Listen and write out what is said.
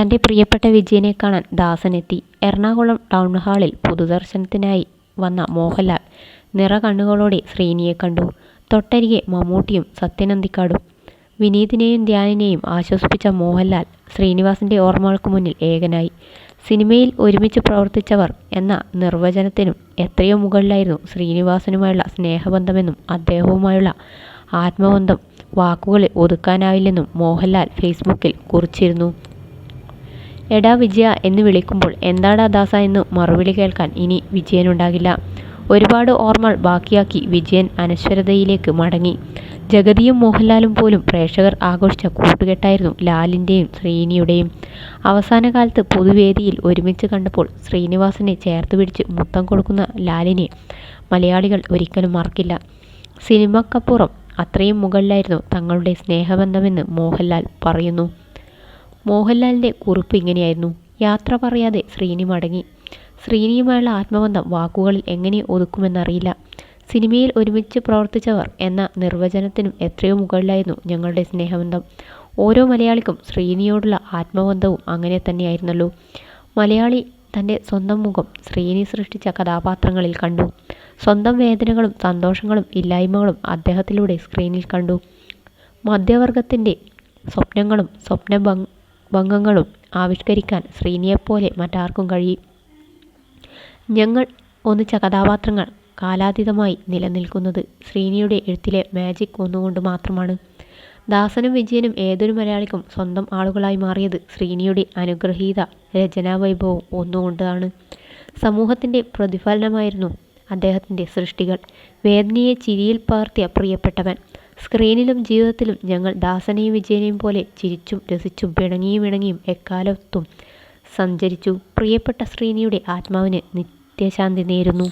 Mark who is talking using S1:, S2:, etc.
S1: തന്റെ പ്രിയപ്പെട്ട വിജയനെ കാണാൻ ദാസനെത്തി എറണാകുളം ടൗൺ ഹാളിൽ പൊതുദർശനത്തിനായി വന്ന മോഹൻലാൽ നിറ കണ്ണുകളോടെ ശ്രീനിയെ കണ്ടു. തൊട്ടരികെ മമ്മൂട്ടിയും സത്യനന്ദിക്കാടും വിനീതിനെയും ധ്യാനിനെയും ആശ്വസിപ്പിച്ച മോഹൻലാൽ ശ്രീനിവാസിന്റെ ഓർമ്മകൾക്ക് മുന്നിൽ ഏകനായി. സിനിമയിൽ ഒരുമിച്ച് പ്രവർത്തിച്ചവർ എന്ന നിർവചനത്തിനും എത്രയോ മുകളിലായിരുന്നു ശ്രീനിവാസനുമായുള്ള സ്നേഹബന്ധമെന്നും അദ്ദേഹവുമായുള്ള ആത്മബന്ധം വാക്കുകളിൽ ഒതുക്കാനാവില്ലെന്നും മോഹൻലാൽ ഫേസ്ബുക്കിൽ കുറിച്ചിരുന്നു. എടാ വിജയ എന്ന് വിളിക്കുമ്പോൾ എന്താടാ ദാസ എന്ന് മറുവിളി കേൾക്കാൻ ഇനി വിജയനുണ്ടാകില്ല. ഒരുപാട് ഓർമ്മകൾ ബാക്കിയാക്കി വിജയൻ അനശ്വരതയിലേക്ക് മടങ്ങി. ജഗതിയും മോഹൻലാലും പോലും പ്രേക്ഷകർ ആഘോഷിച്ച കൂട്ടുകെട്ടായിരുന്നു ലാലിന്റെയും ശ്രീനിയുടെയും. അവസാന കാലത്ത് പൊതുവേദിയിൽ ഒരുമിച്ച് കണ്ടപ്പോൾ ശ്രീനിവാസനെ ചേർത്ത് പിടിച്ച് മുത്തം കൊടുക്കുന്ന ലാലിനെ മലയാളികൾ ഒരിക്കലും മറക്കില്ല. സിനിമക്കപ്പുറം അത്രയും മുകളിലായിരുന്നു തങ്ങളുടെ സ്നേഹബന്ധമെന്ന് മോഹൻലാൽ പറയുന്നു. മോഹൻലാലിന്റെ കുറിപ്പ് ഇങ്ങനെയായിരുന്നു. യാത്ര പറയാതെ ശ്രീനി മടങ്ങി. ശ്രീനിയുമായുള്ള ആത്മബന്ധം വാക്കുകളിൽ എങ്ങനെ ഒതുക്കുമെന്നറിയില്ല. സിനിമയിൽ ഒരുമിച്ച് പ്രവർത്തിച്ചവർ എന്ന നിർവചനത്തിനും എത്രയോ മുകളിലായിരുന്നു ഞങ്ങളുടെ സ്നേഹബന്ധം. ഓരോ മലയാളിക്കും ശ്രീനിയോടുള്ള ആത്മബന്ധവും അങ്ങനെ തന്നെയായിരുന്നല്ലോ. മലയാളി തന്റെ സ്വന്തം മുഖം ശ്രീനി സൃഷ്ടിച്ച കഥാപാത്രങ്ങളിൽ കണ്ടു. സ്വന്തം വേദനകളും സന്തോഷങ്ങളും ഇല്ലായ്മകളും അദ്ദേഹത്തിലൂടെ സ്ക്രീനിൽ കണ്ടു. മധ്യവർഗത്തിന്റെ സ്വപ്നങ്ങളും സ്വപ്നഭംഗങ്ങളും ആവിഷ്കരിക്കാൻ ശ്രീനിയെപ്പോലെ മറ്റാർക്കും കഴിയും. ഞങ്ങൾ ഒന്നിച്ച കഥാപാത്രങ്ങൾ കാലാതീതമായി നിലനിൽക്കുന്നത് ശ്രീനിയുടെ എഴുത്തിലെ മാജിക് ഒന്നുകൊണ്ട് മാത്രമാണ്. ദാസനും വിജയനും ഏതൊരു മലയാളിക്കും സ്വന്തം ആളുകളായി മാറിയത് ശ്രീനിയുടെ അനുഗ്രഹീത രചനാവൈഭവം ഒന്നുകൊണ്ടാണ്. സമൂഹത്തിന്റെ പ്രതിഫലനമായിരുന്നു അദ്ദേഹത്തിന്റെ സൃഷ്ടികൾ. വേദനയെ ചിരിയിൽ പകർത്തിയ പ്രിയപ്പെട്ടവൻ. സ്ക്രീനിലും ജീവിതത്തിലും ഞങ്ങൾ ദാസനെയും വിജയനെയും പോലെ ചിരിച്ചും രസിച്ചും പിണങ്ങിയും ഇണങ്ങിയും എക്കാലത്തും സഞ്ചരിച്ചു. പ്രിയപ്പെട്ട ശ്രീനിയുടെ ആത്മാവിന് നിത്യശാന്തി നേരുന്നു.